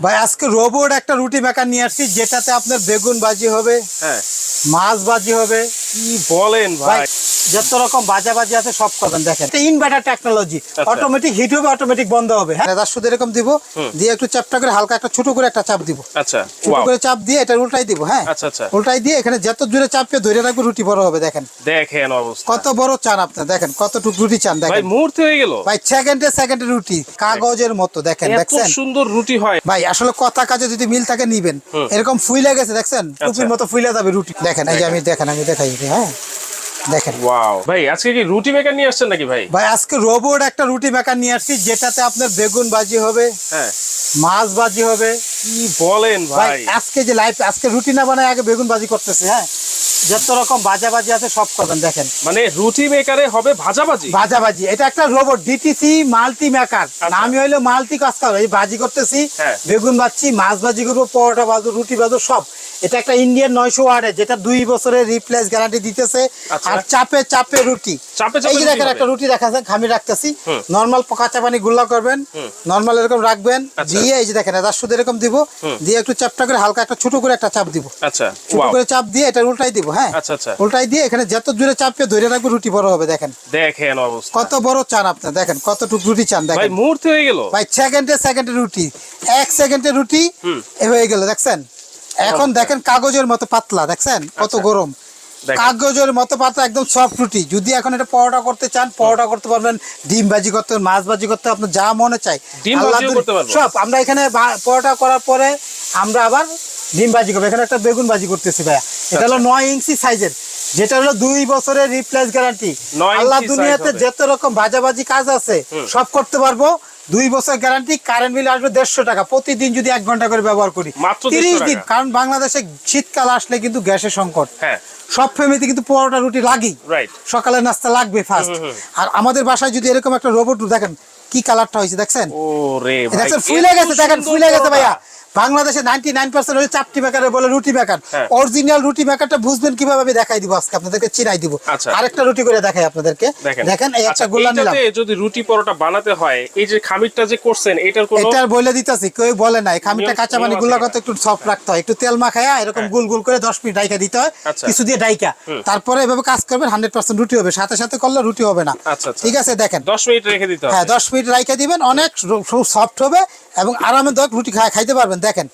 ভাই আজকে রোবট একটা রুটি মেকার নিয়ে আসছি যেটাতে আপনার বেগুন বাজি হবে হ্যাঁ। মাছ বাজি হবে। কি বলেন ভাই? ভাই যত রকম ভাজা ভাজি আছে সব করবেন দেখেন। ইনভার্টার টেকনোলজি অটোমেটিক হিট হবে অটোমেটিক বন্ধ হবে হ্যাঁ? এবার শুধু এরকম দিব দিয়ে একটু চাপটা করে হালকা একটা ছোট করে একটা চাপ দিব। আচ্ছা ছোট করে চাপ দিয়ে এটা উল্টাই দিব হ্যাঁ? আচ্ছা আচ্ছা। উল্টাই দিয়ে এখানে যত জোরে চাপে ধরে রাখবে রুটি বড় হবে দেখেন। দেখেন অবস্থা। কত বড় চান আপনি দেখেন কতটুকু রুটি চান ভাই দেখেন। মুহূর্তে হয়ে গেল। ভাই সেকেন্ডে সেকেন্ডে রুটি কাগজের মতো দেখেন এত দেখছেন? সুন্দর রুটি হয়। ভাই আসলে কথা কাজে যদি মিল থাকে নিবেন। এরকম ফুইলে গেছে দেখছেন? টুপির মতো ফুইলে যাবে রুটি। দেখেন এই যে আমি দেখেন আমি দেখাই দিই, হ্যাঁ? দেখেন। ওয়াও ভাই আজকে কি রুটি মেকার নিয়ে আসছেন নাকি ভাই? ভাই আজকে রোবট একটা রুটি মেকার নিয়ে আসছি যেটাতে আপনার বেগুন ভাজি হবে হ্যাঁ। মাছ ভাজি হবে। কি বলেন ভাই আজকে যে লাইফ আজকে রুটি না বানায় আগে বেগুন ভাজি করতেছে হ্যাঁ? যত রকম ভাজা ভাজি আছে সব করবেন দেখেন। মানে রুটি মেকারে হবে ভাজাভাজি ভাজা? ভাজি এটা একটা রোবট ডিটিসি মাল্টি মেকার। আমি হইল মাল্টি কাজ করো এই ভাজি করতেছি হ্যাঁ। বেগুন ভাজছি মাছ ভাজি করব পরোটা ভাজু রুটি ভাজু সব। এটা একটা ইন্ডিয়ান নয়শো ওয়ার্ডের যেটা দুই বছরের রিপ্লেস গ্যারান্টি দিতেছে। আচ্ছা। আর চাপে চাপে রুটি। এই যে দেখেন একটা রুটি যায় খামি রাখতেছি। নর্মাল কাঁচা পানি গুল্লা করবেন নর্মাল এরকম রাখবেন আচ্ছা। দিয়ে এই যে দেখেন এটা শুধু এরকম দিব দিয়ে একটু চাপটা করে হালকা একটা ছোট করে একটা চাপ দিব। আচ্ছা ছোট করে চাপ দিয়ে এটা উল্টাই দিব হ্যাঁ? উল্টাই দিয়ে এখানে যত জোরে চাপে ধরে রাখবে রুটি বড় হবে দেখেন। দেখেন অবস্থা। কত বড় চান আপনার দেখেন কতটুকু রুটি চান ভাই দেখেন। মুহূর্তে হয়ে গেল। ভাই সেকেন্ডে সেকেন্ডে রুটি এক সেকেন্ডে রুটি এ হয়ে গেল দেখছেন? এখন দেখেন কাগজের মতো পাতলা দেখছেন? কত আচ্ছা। গরম কাগজের মতো পাতলা একদম সফট রুটি। যদি এখন এটা পরোটা করতে চান পরোটা করতে পারবেন ডিম ভাজি করতে মাছ ভাজি করতে আপনার যা মনে চাই? সব আমরা এখানে পরোটা করার পরে আমরা আবার ডিম ভাজি করব। এখানে একটা বেগুন ভাজি করতেছি ভাইয়া। এটা হলো আচ্ছা। নয় ইঞ্চি সাইজের। যেটা হলো দুই বছরের রিপ্লেস গ্যারান্টি আল্লাহ দুনিয়াতে যত রকম ভাজাভাজি কাজ আছে সব করতে পারব। দুই বছর গ্যারান্টি কারেন্ট বিল আসবে দেড়শো টাকা। প্রতিদিন যদি এক ঘণ্টা করে ব্যবহার করি তিরিশ দিন। কারণ বাংলাদেশে শীতকাল আসলে কিন্তু গ্যাসের সংকট। হ্যাঁ। সব ফ্যামিলিতে কিন্তু পরোটা রুটি লাগেই। সকালের সকালে নাস্তা লাগবে ফার্স্ট আর আমাদের বাসায় যদি এরকম একটা রোবট দেখেন কি কালারটা হয়েছে দেখছেন? দেখছেন? ফুলে গেছে দেখেন? ফুলে গেছে ভাইয়া। বাংলাদেশে নাইনটি নাইন পার্সেন্ট হচ্ছে চাপটি মেকারে বলে রুটি মেকার হ্যাঁ। অরিজিনাল রুটি মেকারটা বুঝবেন কীভাবে আমি দেখাই দিব আজকে আপনাদেরকে চিনাই দিব। আচ্ছা। আরেকটা রুটি করে দেখাই আপনাদেরকে। দেখেন। এই আচ্ছা, একটা গোল্লা নিলাম যদি রুটি পরোটা বানাতে হয় এই যে খামিরটা যে করছেন এটার কোনো এটার বলে দিতেছি কেউ বলে নাই। নিয়ম- কাঁচা গুলা কিনা? করতে একটু সফট রাখতে হয় একটু তেল মাখায়া এরকম গুল গুল করে দশ মিনিট ডাইকা দিতে হয় আচ্ছা। কিছু দিয়ে ডাইকা তারপরে এভাবে কাজ করবেন হান্ড্রেড পার্সেন্ট রুটি হবে। সাথে সাথে করলে রুটি হবে না। আচ্ছা। ঠিক আছে দেখেন। দশ মিনিট রেখে দিতে হবে। হ্যাঁ দশ মিনিট রাইখা দিবেন অনেক সফট হবে এবং আরামে দক রুটি খাইতে পারবেন। দেখেন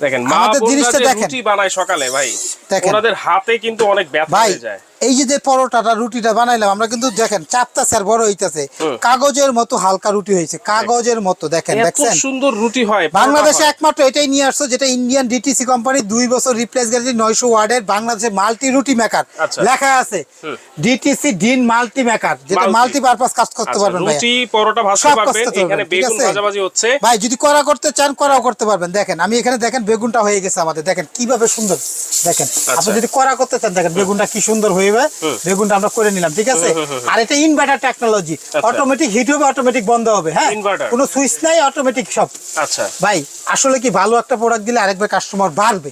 দেখেন মা আমাদের বোনরা জিনিসটা যে দেখেন। রুটি বানায় সকালে ভাই দেখেন। ওনাদের হাতে কিন্তু অনেক ব্যথা হয়ে যায় এই যে যে পরোটাটা রুটিটা বানাইলাম আমরা কিন্তু দেখেন চাপটা স্যার বড় হইতাছে। কাগজের মতো হালকা রুটি হয়েছে কাগজের মতো দেখেন দেখছেন? সুন্দর রুটি হয় বাংলাদেশে একমাত্র এটাই নিয়ে আসছো যেটা ইন্ডিয়ান ডিটিসি কোম্পানি দুই বছর রিপ্লেস গ্যারান্টি নয়শো ওয়ার্ডের বাংলাদেশে মাল্টি রুটি মেকার আচ্ছা। লেখা আছে ডিটিসি ডিন মাল্টি মেকার যেটা মাল্টি পারপাস কাজ করতে আচ্ছা, পারবেন ভাই রুটি পরোটা ভাজতে পারবেন এখানে বেগুন? ভাজাভাজি হচ্ছে। ভাই যদি করা করতে চান করাও করতে পারবেন। দেখেন আমি এখানে দেখেন বেগুনটা হয়ে গেছে আমাদের। দেখেন কীভাবে সুন্দর। দেখেন আচ্ছা। আপনি যদি করা করতে চান দেখেন বেগুনটা কি সুন্দর বেগুনটা আমরা করে নিলাম ঠিক আছে? আর এটা ইনভার্টার টেকনোলজি অটোমেটিক হিট হবে অটোমেটিক বন্ধ হবে হ্যাঁ? কোনো সুইচ নাই অটোমেটিক সব। আচ্ছা। ভাই আসলে কি ভালো একটা প্রোডাক্ট দিলে আরেকবার কাস্টমার বাড়বে?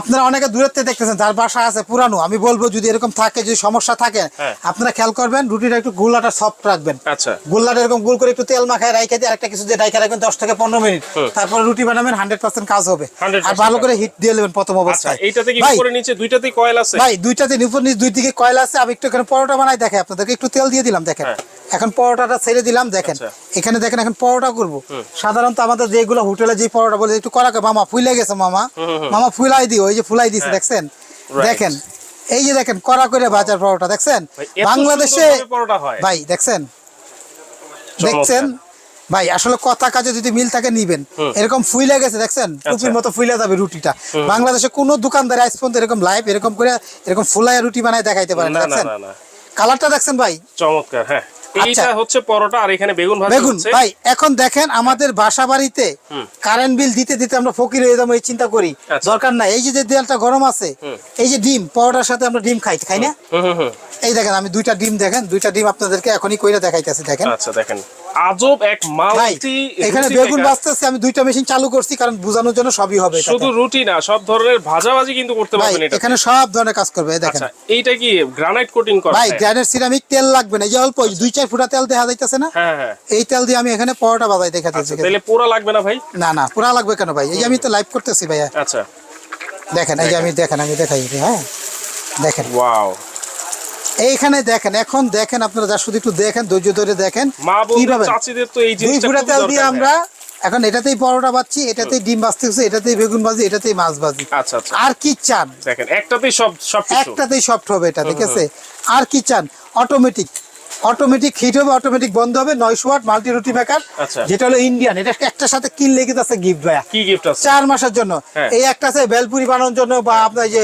আপনারা অনেকে দূরের থেকে দেখতেছেন যার বাসা আছে পুরানো আমি বলব যদি এরকম থাকে যদি সমস্যা থাকে হ্যাঁ। আপনারা খেয়াল করবেন রুটিটা একটু গোলাটা সফট রাখবেন। আচ্ছা। গোল্লাটা এরকম গোল করে একটু তেল মাখায় রাইখে দিয়ে আরেকটা কিছু দিয়ে রাইখে রাখবেন দশ থেকে পনেরো মিনিট। তারপরে রুটি বানাবেন হান্ড্রেড পার্সেন্ট কাজ হবে। আর ভালো করে হিট দিয়ে নেবেন প্রথম আচ্ছা অবস্থায় এইটাতে কি উপরে নিচে দুইটাতেই কয়েল আছে? ভাই দুইটাতে উপর নিচ দুই দিকে কয়লা আছে আমি একটু এখানে পরোটা বানাই দেখে আপনাদেরকে একটু তেল দিয়ে দিলাম দেখেন। হ্যাঁ। এখন পরোটাটা ছেড়ে দিলাম দেখেন। আচ্ছা। এখানে দেখেন এখন পরোটা করব। সাধারণত আমাদের যেগুলো হোটেলে যে পরোটা বলে একটু করা মামা ফুলে গেছে মামা। মামা ফুলাই দিও ওই যে ফুলাই দিছে দেখছেন? হ্যাঁ। দেখেন এই যে দেখেন করা করে বাজার পরোটা দেখছেন? বাংলাদেশে পরোটা হয়। ভাই দেখছেন। দেখছেন? ভাই আসলে কথা কাজে যদি মিল থাকে নিবেন। এরকম ফুইলে গেছে দেখছেন? আচ্ছা। টুপির মতো ফুইলে যাবে রুটিটা। বাংলাদেশে কোনো দোকানদার আইস পর্যন্ত এরকম লাইভ এরকম করে এরকম ফুলায় রুটি বানায় দেখাইতে পারে না না না দেখছেন? কালারটা দেখছেন ভাই? চমৎকার হ্যাঁ। এইটা হচ্ছে পরোটা আর এখানে বেগুন ভাজি বেগুন ভাই এখন দেখেন আমাদের বাসা বাড়িতে কারেন্ট বিল দিতে দিতে আমরা ফকির যাব এই চিন্তা করি। দরকার নাই। এই যে যে দেয়ালটা গরম আছে এই যে ডিম পরোটার সাথে আমরা ডিম খাই খাই না? হুম হুম হুম। এই দেখেন আমি দুইটা ডিম দেখেন দুইটা ডিম আপনাদেরকে এখনই কইরা দেখাইতেছি দেখেন। আচ্ছা দেখেন। আজব এক মাল্টি এখানে বেগুন বাঁচতেছে আমি দুইটা মেশিন চালু করছি কারণ বোঝানোর জন্য সবই হবে শুধু রুটি না সব ধরনের ভাজাভাজি কিন্তু করতে পারবেন এটা এখানে সব ধরনের কাজ করবে দেখেন। আচ্ছা এইটা কি গ্রানাইট কোটিং করা? ভাই। গ্রানের সিরামিক তেল লাগবে না এই অল্প দুই চার ফুটা তেল দেখা যাইতেছে না? হ্যাঁ হ্যাঁ। এই তেল দিয়ে আমি এখানে পরোটা বাজাই দেখাতেছি। আচ্ছা তাহলে পোড়া লাগবে না ভাই? না না পুরা লাগবে কেন ভাই? এই আমি তো লাইভ করতেছি ভাইয়া। আচ্ছা। দেখেন এই যে আমি দেখেন আমি দেখাই হ্যাঁ। দেখেন। ওয়াও এইখানে দেখেন এখন দেখেন আপনারা যা শুধু একটু দেখেন ধৈর্য ধরে দেখেন কীভাবে। চাচিদের তো এই দুই জিনিসটা ফুটা তেল দিয়ে। আমরা এখন এটাতেই পরোটা বাচ্ছি এটাতেই ডিম বাজতেছে এটাতেই বেগুন বাজি এটাতেই মাছ বাজি আচ্ছা আচ্ছা। আর কি চান? দেখেন একটাতেই সব সবকিছু। একটাতেই সফট হবে এটা ঠিক আছে? আর কি চান? অটোমেটিক অটোমেটিক হিট হবে অটোমেটিক বন্ধ হবে নয়শো ওয়াট মাল্টি রুটি মেকার আচ্ছা। যেটা হলো ইন্ডিয়ান এটা একটার সাথে কিন লেগে আছে গিফট ভাইয়া কি গিফট আছে চার মাসের জন্য হ্যাঁ। এই একটা আছে বেলপুরি বানানোর জন্য বা আপনার যে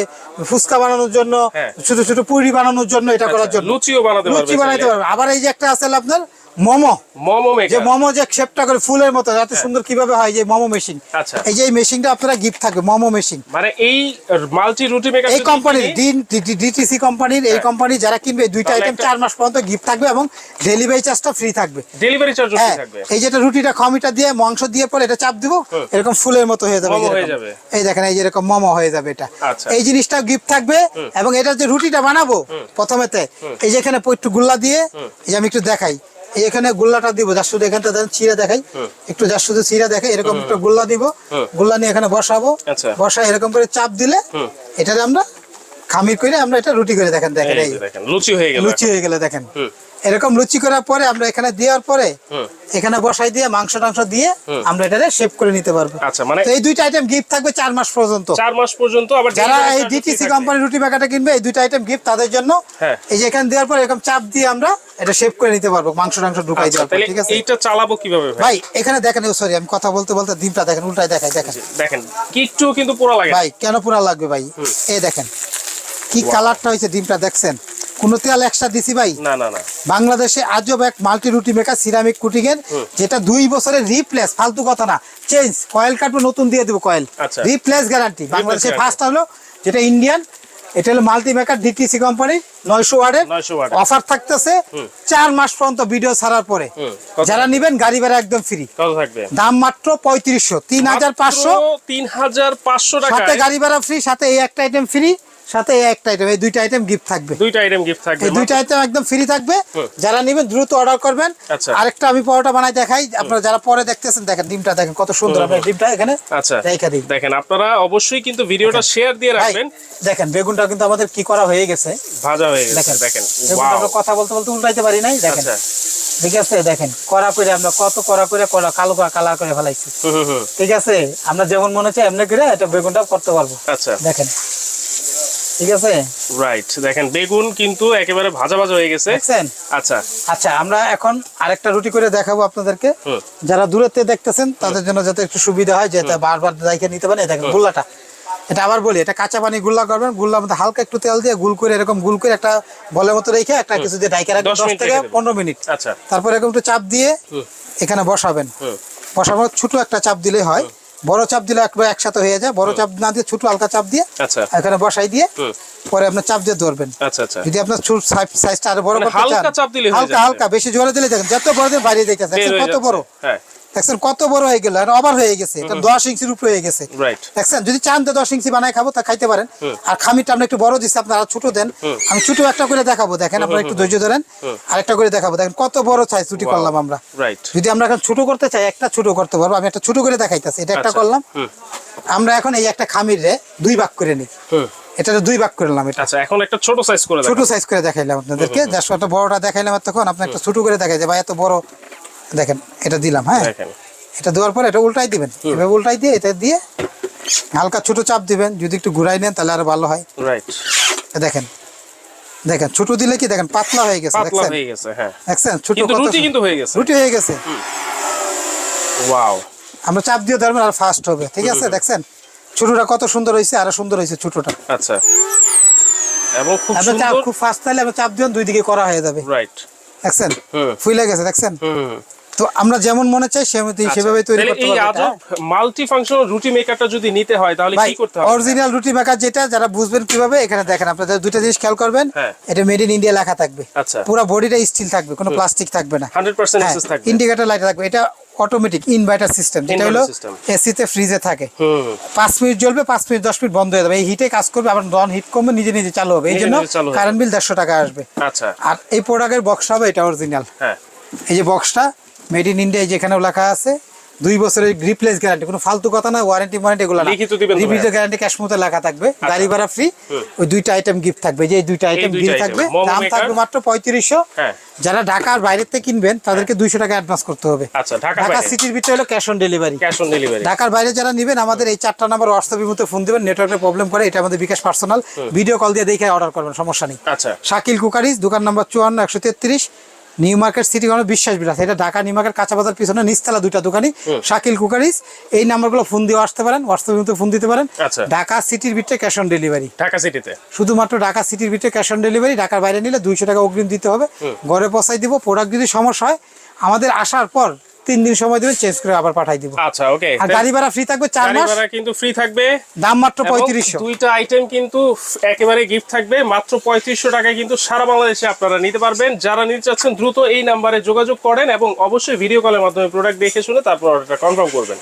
ফুচকা বানানোর জন্য হ্যাঁ। ছোট ছোট পুরি বানানোর জন্য এটা করার আচ্ছা, জন্য লুচিও বানাতে লুচি বানাইতে চাইলে। পারবে আবার এই যে একটা আছে আপনার মোমো। মোমো যে মোমো যে শেপটা করে ফুলের মতো এত সুন্দর কীভাবে হয় যে মোমো মেশিন হ্যাঁ। আচ্ছা। এই যে মেশিনটা আপনারা গিফট থাকবে মোমো মেশিন মানে এই মাল্টি রুটি মেকার এই কোম্পানির ডিটিসি কোম্পানির এই কোম্পানি যারা কিনবে দুইটা হ্যাঁ। আইটেম চার মাস পর্যন্ত গিফট থাকবে এবং ডেলিভারি চার্জটা ফ্রি থাকবে। ডেলিভারি চার্জ হ্যাঁ থাকবে। এই যেটা রুটিটা খমিটা দিয়ে মাংস দিয়ে পরে এটা চাপ দিব এরকম ফুলের মতো হয়ে যাবে। হয়ে। এই দেখেন এই যে এরকম মোমো হয়ে যাবে এটা। আচ্ছা। এই জিনিসটা গিফট থাকবে এবং এটা যে রুটিটা বানাবো প্রথমেতে এই যে এখানে একটু গুল্লা দিয়ে এই যে আমি একটু দেখাই। এখানে গুল্লাটা দিব যার শুধু এখানটা চিরা দেখাই। একটু যার শুধু চিরা দেখাই এরকম একটা গুল্লা দিব। গুল্লা নিয়ে এখানে বসাবো। বসায় এরকম করে চাপ দিলে এটাতে আমরা খামির করে আমরা এটা রুটি করে দেখেন দেখেন লুচি হয়ে গেল লুচি হয়ে গেলে দেখেন। এরকম লুচি করার পরে আমরা এখানে দেওয়ার পরে এখানে বসাই দিয়ে মাংস টাংস দিয়ে আমরা এটাকে শেপ করে নিতে পারব। আচ্ছা মানে এই দুইটা আইটেম গিফট থাকবে চার মাস পর্যন্ত। চার মাস পর্যন্ত আবার যারা এই ডিটিসি কোম্পানি রুটি মেকাটা কিনবে এই দুইটা আইটেম গিফট তাদের জন্য। হ্যাঁ। এই যে এখানে দেওয়ার পর এরকম চাপ দিয়ে আমরা এটা শেপ করে নিতে পারব মাংস টাংস ঢুকাই আচ্ছা, দেওয়ার পর, ঠিক আছে? এইটা চালাবো কীভাবে ভাই? এখানে দেখেন সরি আমি কথা বলতে বলতে ডিমটা দেখেন উল্টাই দেখাই দেখেন। দেখেন কিন্তু পোড়া লাগে ভাই কেন পুরা লাগবে ভাই? এই দেখেন কি কালারটা হয়েছে ডিমটা দেখছেন? কোনো তেল এক্সট্রা দিছি ভাই। না না না। বাংলাদেশে আজব এক মাল্টি রুটি মেকার সিরামিক কুটিং এর যেটা দুই বছরের রিপ্লেস ফালতু কথা না। চেঞ্জ কয়েল কাটবো নতুন দিয়ে দেবো কয়েল আচ্ছা। রিপ্লেস গ্যারান্টি বাংলাদেশে ফার্স্ট হলো যেটা ইন্ডিয়ান এটা হলো মাল্টি মেকার ডিটিসি কোম্পানি নয়শো ওয়ার্ডের 900 অফার থাকতেছে চার মাস পর্যন্ত ভিডিও ছাড়ার পরে। যারা নিবেন গাড়ি ভাড়া একদম ফ্রি দাম মাত্র পঁয়ত্রিশশো তিন হাজার পাঁচশো। তিন হাজার পাঁচশো সাথে গাড়ি ভাড়া ফ্রি সাথে এই একটা আইটেম ফ্রি সাথে একটা আইটেম এই দুইটা আইটেম গিফট থাকবে। দুইটা আইটেম গিফট থাকবে এই দুইটা আইটেম একদম ফ্রি থাকবে। যারা নেবেন দ্রুত অর্ডার করবেন। আচ্ছা। আরেকটা আমি পরোটা বানাই দেখাই। আপনারা যারা পরে দেখতেছেন দেখেন ডিমটা দেখেন কত সুন্দর আমরা ডিমটা এখানে। আচ্ছা। দেখেন আপনারা অবশ্যই কিন্তু ভিডিওটা শেয়ার দিয়ে রাখবেন। দেখেন বেগুনটা কিন্তু আমাদের কি করা হয়ে গেছে। ভাজা হয়ে গেছে দেখেন। দেখেন। কথা বলতে বলতে উল্টাইতে পারি নাই দেখেন। আচ্ছা। ঠিক আছে দেখেন করা করে আমরা কত করা করে করা কালো করে ফেলাইছি। হুম, হুম, হুম। ঠিক আছে আমরা যেমন মনে হচ্ছে এমনি করে এটা বেগুনটা করতে পারব। আচ্ছা। দেখেন। ঠিক আছে? রাইট দেখেন বেগুন কিন্তু একেবারে ভাজা ভাজা হয়ে গেছে। দেখছেন? আচ্ছা। আচ্ছা আমরা এখন আরেকটা রুটি করে দেখাবো আপনাদেরকে। যারা দূরত্বে দেখতেছেন তাদের জন্য যাতে একটু সুবিধা হয় যাতে বারবার দেখে নিতে পারেন। দেখেন গুল্লাটা। এটা আবার বলি এটা কাঁচা পানি গুল্লা করবেন গুল্লার মধ্যে হালকা একটু তেল দিয়ে গুল করে এরকম গুল করে একটা বলের মতো রেখে একটা কিছু দিয়ে ডাইকে রাখবেন দশ থেকে পনেরো মিনিট। আচ্ছা। তারপর এরকম একটু চাপ দিয়ে এখানে বসাবেন। বসাবার ছোট একটা চাপ দিলে হয়। বড় চাপ দিলে একবার একসাথে হয়ে যায়। বড় চাপ না দিয়ে ছোট হালকা চাপ দিয়ে আচ্ছা। এখানে বসাই দিয়ে পরে আপনি চাপ দিয়ে ধরবেন। আচ্ছা আচ্ছা। যদি আপনার ছোট সাইজটা আরও বড় মানে করতে হালকা চান চাপ দিলে হালকা হালকা বেশি জোরে দিলে দেখেন যত বড় দিন বাইরে দেখতেছে কত বড়। হ্যাঁ। দেখছেন কত বড় হয়ে গেল অবার হয়ে গেছে এটা দশ ইঞ্চির উপরে হয়ে গেছে। দেখছেন যদি চান তো দশ ইঞ্চি বানায় খাব তা খাইতে পারেন। আর খামিরটা আপনি একটু বড় দিচ্ছি আপনারা ছোট দেন। আমি ছোট একটা করে দেখাবো দেখেন আপনারা একটু ধৈর্য ধরেন। আরেকটা করে দেখাবো দেখেন কত বড় সাইজ রুটি করলাম আমরা। যদি আমরা এখন ছোট করতে চাই একটা ছোট করতে পারব আমি একটা ছোট করে দেখাইতেছি এটা একটা আচ্ছা। করলাম। আমরা এখন এই একটা খামির রে দুই ভাগ করে নিই। এটা দুই ভাগ করে নিলাম এটা। আচ্ছা এখন একটা ছোট সাইজ করে ছোট সাইজ করে দেখাইলাম আপনাদেরকে যার একটা বড়টা দেখাইলাম তখন আপনি একটা ছোট করে দেখাই যে ভাই এত বড়। দেখেন এটা দিলাম হ্যাঁ? এটা দেওয়ার পর এটা উল্টাই দিবেন। এভাবে উল্টাই দিয়ে এটা দিয়ে হালকা ছোট চাপ দিবেন যদি একটু ঘুরাই নেন তাহলে আরও ভালো হয়। রাইট দেখেন দেখেন ছোট দিলে কি দেখেন পাতলা হয়ে গেছে পাতলা দেখছেন? হয়ে গেছে হ্যাঁ। দেখছেন? ছোট রুটি কিন্তু হয়ে গেছে। রুটি হয়ে গেছে। ওয়াও আমরা চাপ দিয়ে ধরবেন আর ফাস্ট হবে ঠিক আছে? দেখছেন? ছোটটা কত সুন্দর হয়েছে আরও সুন্দর হয়েছে ছোটটা। আচ্ছা। এবং খুব সুন্দর খুব ফাস্ট তাহলে আমরা চাপ দিবেন দুই দিকে করা হয়ে যাবে। রাইট দেখছেন। ফুলে গেছে দেখছেন? তো আমরা যেমন মনে চাই সেমন সেভাবে তৈরি আচ্ছা। করতে এই আজব মাল্টি ফাংশনাল রুটি মেকারটা যদি নিতে হয় তাহলে কি করতে হবে? অরিজিনাল রুটি মেকার যেটা যারা বুঝবেন কীভাবে এখানে দেখেন আপনাদের দুইটা জিনিস খেয়াল করবেন। হ্যাঁ। এটা মেড ইন ইন্ডিয়া লেখা থাকবে। আচ্ছা। পুরো বডিটা স্টিল থাকবে কোনো প্লাস্টিক থাকবে না। হান্ড্রেড পার্সেন্ট হ্যাঁ এসএস থাকবে। ইন্ডিকেটর লাইট থাকবে। এটা অটোমেটিক ইনভার্টার সিস্টেম যেটা হলো। এসিতে ফ্রিজে থাকে। পাঁচ মিনিট জ্বলবে পাঁচ মিনিট দশ মিনিট বন্ধ হয়ে যাবে। এই হিটে কাজ করবে আবার নন হিট কমবে নিজে নিজে চালু হবে। এই জন্য কারেন্ট বিল দেড়শো টাকা আসবে। আচ্ছা। আর এই প্রোডাক্টের বক্স হবে এটা অরিজিনাল হ্যাঁ। এই যে বক্সটা মেড ইন ইন্ডিয়া যেখানেও লেখা আছে দুই বছরের রিপ্লেস গ্যারান্টি কোনো ফালতু কথা না ওয়ারেন্টি ওয়ারেন্টি এগুলো না? গ্যারান্টি ক্যাশ মতো লেখা থাকবে গাড়ি ভাড়া ফ্রি ওই দুইটা আইটেম গিফট থাকবে যে দুইটা আইটেম item, থাকবে দাম থাকবে মাত্র পঁয়ত্রিশশো। হ্যাঁ। যারা ঢাকার বাইরে থেকে কিনবেন তাদেরকে দুইশো টাকা অ্যাডভান্স করতে হবে। আচ্ছা ঢাকা সিটির ভিতরে হলো cash on delivery cash on delivery ঢাকার বাইরে যারা নেবেন আমাদের এই চারটা নাম্বার হোয়াটসঅ্যাপের মধ্যে ফোন দেবেন নেটওয়ার্কের প্রবলেম করে এটা আমাদের বিকাশ পার্সোনাল ভিডিও কল দিয়ে দেখে অর্ডার করবেন সমস্যা নেই। আচ্ছা। শাকিল কুকারিজ দোকান নাম্বার চুয়ান্ন একশো তেত্রিশ নিউ মার্কেট সিটি কোনো বিশ্বাস বিলাস এটা ঢাকা নিউ মার্কেট কাঁচা বাজার পিছনে নিচতলা দুইটা দোকানই। শাকিল কুকারিস এই নাম্বারগুলো ফোন দিয়ে আসতে পারেন হোয়াটসঅ্যাপ ফোন দিতে পারেন। আচ্ছা। ঢাকা সিটির ভিতরে ক্যাশ অন ডেলিভারি ঢাকা সিটিতে শুধুমাত্র ঢাকা সিটির ভিতরে ক্যাশ অন ডেলিভারি ঢাকার বাইরে নিলে দুইশো টাকা অগ্রিম দিতে হবে। ঘরে পৌঁছাই দিব প্রোডাক্ট যদি সমস্যা হয় আমাদের আসার পর তিন দিন সময় দিবেন চেঞ্জ করে আবার পাঠাই দিব। আচ্ছা ওকে আর গাড়ি ভাড়া ফ্রি থাকবে চার গাড়ি মাস? ভাড়া কিন্তু ফ্রি থাকবে। দাম মাত্র পঁয়ত্রিশশো। দুইটা আইটেম কিন্তু একেবারে গিফট থাকবে। মাত্র পঁয়ত্রিশশো টাকায় কিন্তু সারা বাংলাদেশে আপনারা নিতে পারবেন। যারা নিতে চাচ্ছেন দ্রুত এই নাম্বারে যোগাযোগ করেন এবং অবশ্যই ভিডিও কলের মাধ্যমে প্রোডাক্ট দেখে শুনে তারপর অর্ডারটা কনফার্ম করবেন।